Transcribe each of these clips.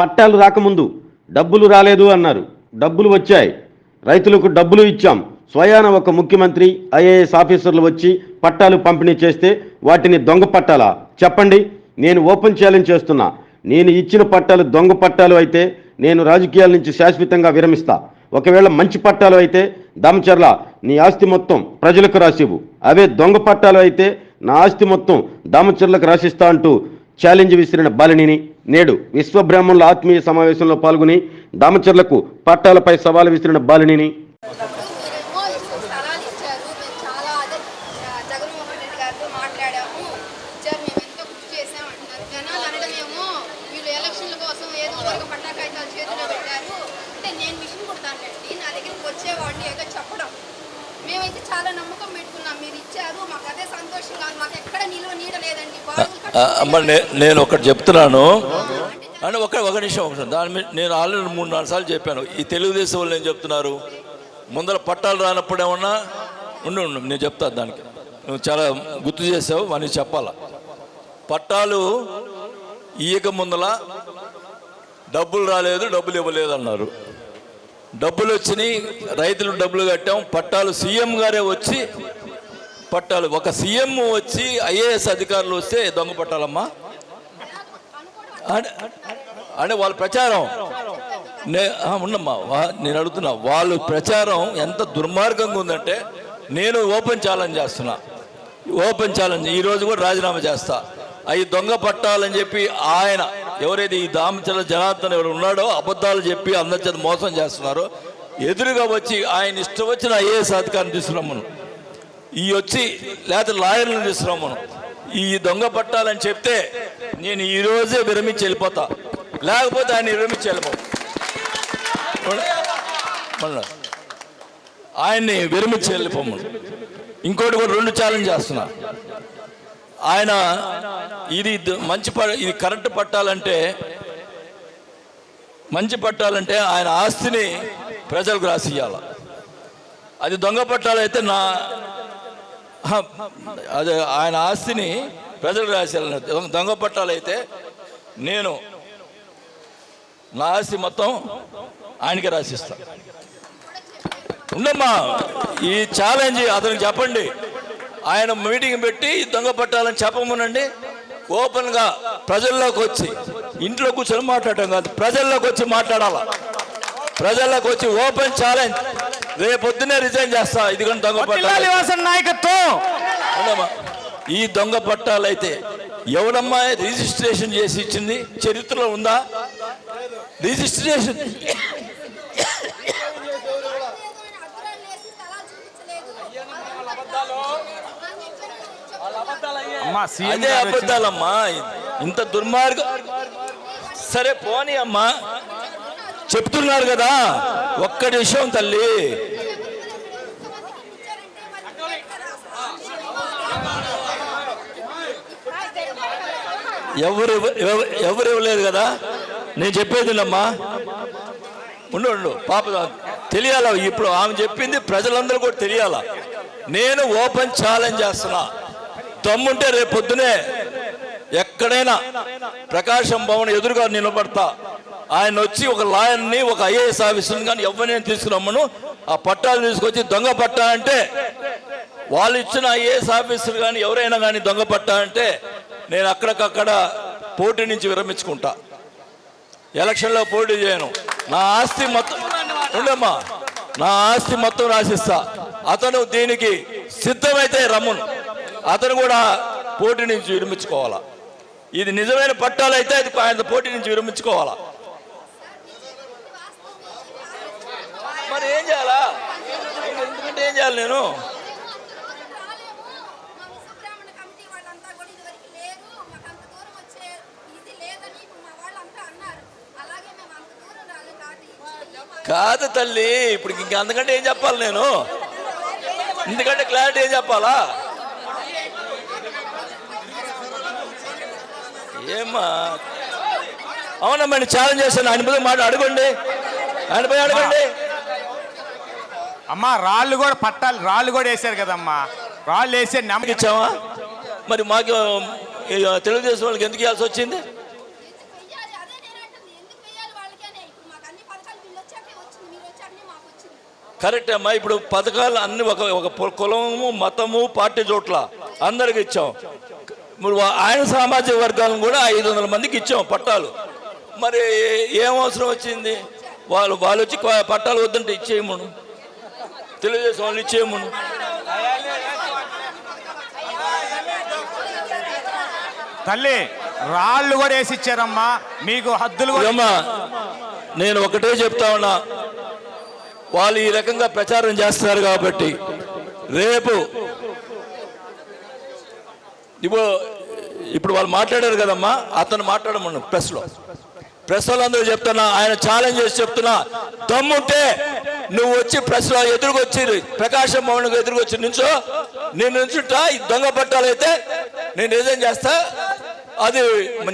పట్టాలు రాకముందు డబ్బులు రాలేదు అన్నారు. డబ్బులు వచ్చాయి. రైతులకు డబ్బులు ఇచ్చాం. స్వయాన ఒక ముఖ్యమంత్రి ఐఏఎస్ ఆఫీసర్లు వచ్చి పట్టాలు పంపిణీ చేస్తే వాటిని దొంగ పట్టాలా? చెప్పండి. నేను ఓపెన్ ఛాలెంజ్ చేస్తున్నా. నేను ఇచ్చిన పట్టాలు దొంగ పట్టాలు అయితే నేను రాజకీయాల నుంచి శాశ్వతంగా విరమిస్తా. ఒకవేళ మంచి పట్టాలు అయితే దామచర్ల నీ ఆస్తి మొత్తం ప్రజలకు రాసివు అవే దొంగ పట్టాలు అయితే నా ఆస్తి మొత్తం దామచర్లకు రాసిస్తా అంటూ ఛాలెంజ్ విసిరిన బాలినిని నేడు విశ్వబ్రాహ్మణుల ఆత్మీయ సమావేశంలో పాల్గొని దామచర్లకు పట్టాలపై సవాలు విసిరిన బాలినిని మీరేమో ఇప్పుడు స్థలాలు ఇచ్చారు మేము చాలా అదే ఆ, జగన్మోహన్ రెడ్డి గారితో మాట్లాడాము ఇచ్చారు మేము ఎంతో కృషి చేసాం అంటున్నారు జనాలు అనడమేమో వీళ్ళు ఎలక్షన్ల కోసం ఏదో ఒక పట్టా కాగితాలు చేతిలో పెట్టారు అంటే నేను మిషన్ కుడతానండి నా దగ్గరికి వచ్చేవాడిని ఏదో చెప్పడం మేమైతే చాలా నమ్మకం పెట్టుకున్నాం మీరు ఇచ్చారు మాకు అదే సంతోషంగా ఉంది. మాకు ఎక్కడ నిలువ నీడ లేదండి. బాడుగులు ఆ, అమ్మ కట్టుకుంటే నే- నేను ఒకటి చెప్తున్నాను. అంటే ఒక ఒక నిమిషం ఒక. దాని మీద నేను ఆల్రెడీ మూడు నాలుగు సార్లు చెప్పాను. ఈ తెలుగుదేశం వాళ్ళు ఏం చెప్తున్నారు? ముందర పట్టాలు రానప్పుడు ఏమన్నా? ఉండు ఉండు నేను చెప్తాను దానికి. నువ్వు చాలా గుర్తు చేసావు అని చెప్పాలా? పట్టాలు ఇయ్యక ముందల డబ్బులు రాలేదు డబ్బులు ఇవ్వలేదు అన్నారు. డబ్బులు వచ్చినాయి రైతులు డబ్బులు కట్టాం. పట్టాలు సీఎం గారే వచ్చి పట్టాలు. ఒక సీఎం వచ్చి ఐఏఎస్ అధికారులు వస్తే దొంగ పట్టాలమ్మా. అంటే వాళ్ళ ప్రచారం. నే ఉండమ్మా వా- నేను అడుగుతున్నా. వాళ్ళ ప్రచారం ఎంత దుర్మార్గంగా ఉందంటే నేను ఓపెన్ ఛాలెంజ్ చేస్తున్నా. Open challenge. ఈ రోజు కూడా రాజీనామా చేస్తా. అవి దొంగ పట్టాలని చెప్పి ఆయన ఎవరైతే ఈ దామచల జనార్దన్ ఎవరు ఉన్నాడో అబద్ధాలు చెప్పి అందరి చేత మోసం చేస్తున్నారో. ఎదురుగా వచ్చి ఆయన ఇష్టం వచ్చిన ఐఏఎస్ అధికారిని తీసుకురమ్మను. ఈ వచ్చి లేకపోతే లాయర్లను మనం ఈ దొంగ పట్టాలని చెప్తే నేను ఈ రోజే విరమించి వెళ్ళిపోతా. లేకపోతే ఆయన విరమించి వెళ్ళిపో. మళ్ళా. ఆయన్ని విరమించి వెళ్ళిపోమను ఇంకోటి కూడా రెండు ఛాలెంజ్ చేస్తున్నా. ఆయన ఇది మంచి ప ఇది కరెంట్ పట్టాలంటే మంచి పట్టాలంటే ఆయన ఆస్తిని ప్రజలకు రాసియ్యాల. అది దొంగ పట్టాలైతే నా అదే ఆయన ఆస్తిని ప్రజలు రాశారు దొంగ- పట్టాలు అయితే నేను నా ఆస్తి మొత్తం ఆయనకి రాసిస్తాను ఉండమ్మా ఈ ఛాలెంజ్ అతనికి చెప్పండి. ఆయన మీటింగ్ పెట్టి దొంగ పట్టాలని చెప్పమనండి. ఓపెన్గా ప్రజల్లోకి వచ్చి ఇంట్లో కూర్చొని మాట్లాడటం కాదు ప్రజల్లోకి వచ్చి మాట్లాడాలా? ప్రజల్లోకి వచ్చి ఓపెన్ ఛాలెంజ్. రేపొద్దునే రిజైన్ చేస్తా. ఇదిగోండి దొంగ పట్టాలు. నాయకత్వం. ఈ దొంగ పట్టాలైతే ఎవడమ్మా రిజిస్ట్రేషన్ చేసి ఇచ్చింది? చరిత్రలో ఉందా? రిజిస్ట్రేషన్. అదే అబద్ధాలమ్మా. ఇంత దుర్మార్గం. సరే పోనీ అమ్మా. చెప్తున్నారు కదా. ఒక్కటి విషయం తల్లి. ఎవరు ఎవరు ఇవ్వలేదు కదా? నేను చెప్పేది అమ్మా ఉండు ఉండు పాప తెలియాలా? ఇప్పుడు ఆమె చెప్పింది ప్రజలందరూ కూడా తెలియాలా? నేను ఓపెన్ ఛాలెంజ్ చేస్తున్నా. తమ్ముంటే రేపు పొద్దునే ఎక్కడైనా ప్రకాశం భవన్ ఎదురుగా నిలబడతా. ఆయన వచ్చి ఒక లాయర్ని ఒక ఐఏఎస్ ఆఫీసర్ని కానీ ఎవరినైనా తీసుకురమ్మను. ఆ పట్టాలు తీసుకొచ్చి దొంగ పట్టా అంటే వాళ్ళు ఇచ్చిన ఐఏఎస్ ఆఫీసర్ కానీ ఎవరైనా కానీ దొంగ పట్టా అంటే నేను అక్కడికక్కడ పోటీ నుంచి విరమించుకుంటా. ఎలక్షన్లో పోటీ చేయను. నా ఆస్తి మొత్తం ఉండమ్మా. నా ఆస్తి మొత్తం రాసిస్తా. అతను దీనికి సిద్ధమైతే రమ్మును. అతను కూడా పోటీ నుంచి విరమించుకోవాలా. ఇది నిజమైన పట్టాలైతే అది ఆయన పోటీ నుంచి విరమించుకోవాలా. మరి ఏం చేయాలా? ఎందుకంటే ఏం చేయాలి నేను? కాదు తల్లి ఇప్పుడు ఇంక అందుకంటే ఏం చెప్పాలి నేను? ఎందుకంటే క్లారిటీ ఏం చెప్పాలా? ఏమ్మా? అవునమ్మా ఛాలెంజ్ చేస్తాను ఆయన మీద మాట అడగండి. ఆయన పోయి అడగండి. అమ్మా రాళ్ళు కూడా పట్టాలి రాళ్ళు కూడా వేసారు కదమ్మా. రాళ్ళు వేసే నమ్మక. ఇచ్చావా? మరి మాకు తెలుగుదేశం వాళ్ళకి ఎందుకు ఇవ్వాల్సి వచ్చింది? కరెక్ట్ అమ్మా ఇప్పుడు పథకాలు అన్ని ఒక ఒక కులము మతము పార్టీ చోట్ల అందరికి ఇచ్చాం. ఆయన సామాజిక వర్గాలను కూడా ఐదు వందల మందికి ఇచ్చాం పట్టాలు. మరి ఏం అవసరం వచ్చింది? వాళ్ళు వాళ్ళు వచ్చి పట్టాలు వద్దంటే ఇచ్చేయమను. తెలుగుదేశం వాళ్ళు ఇచ్చేయమను తల్లి రాళ్ళు కూడా వేసి ఇచ్చారమ్మా. మీకు హద్దులు అమ్మా నేను ఒకటే చెప్తా ఉన్నా. వాళ్ళు ఈ రకంగా ప్రచారం చేస్తున్నారు కాబట్టి రేపు ఇప్పుడు ఇప్పుడు వాళ్ళు మాట్లాడారు కదమ్మా అతను మాట్లాడమను ప్రెస్లో. ప్రెస్ వాళ్ళందరూ చెప్తున్నా ఆయన ఛాలెంజ్ చేసి చెప్తున్నా దమ్ముంటే నువ్వు వచ్చి ప్రెస్లో ఎదురుకొచ్చి ప్రకాశం భవన్కు ఎదురుకొచ్చి నుంచో. నేను నుంచుంటా ఈ దొంగ పట్టాలైతే నేను నిజం చేస్తా? అది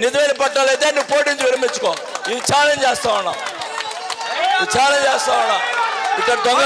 నిజమైన పట్టాలైతే నువ్వు పోటీ నుంచి విరమించుకో. ఇది ఛాలెంజ్ చేస్తా ఉన్నా. ఛాలెంజ్ చేస్తా ఉన్నా. ఇక్కడ దొంగ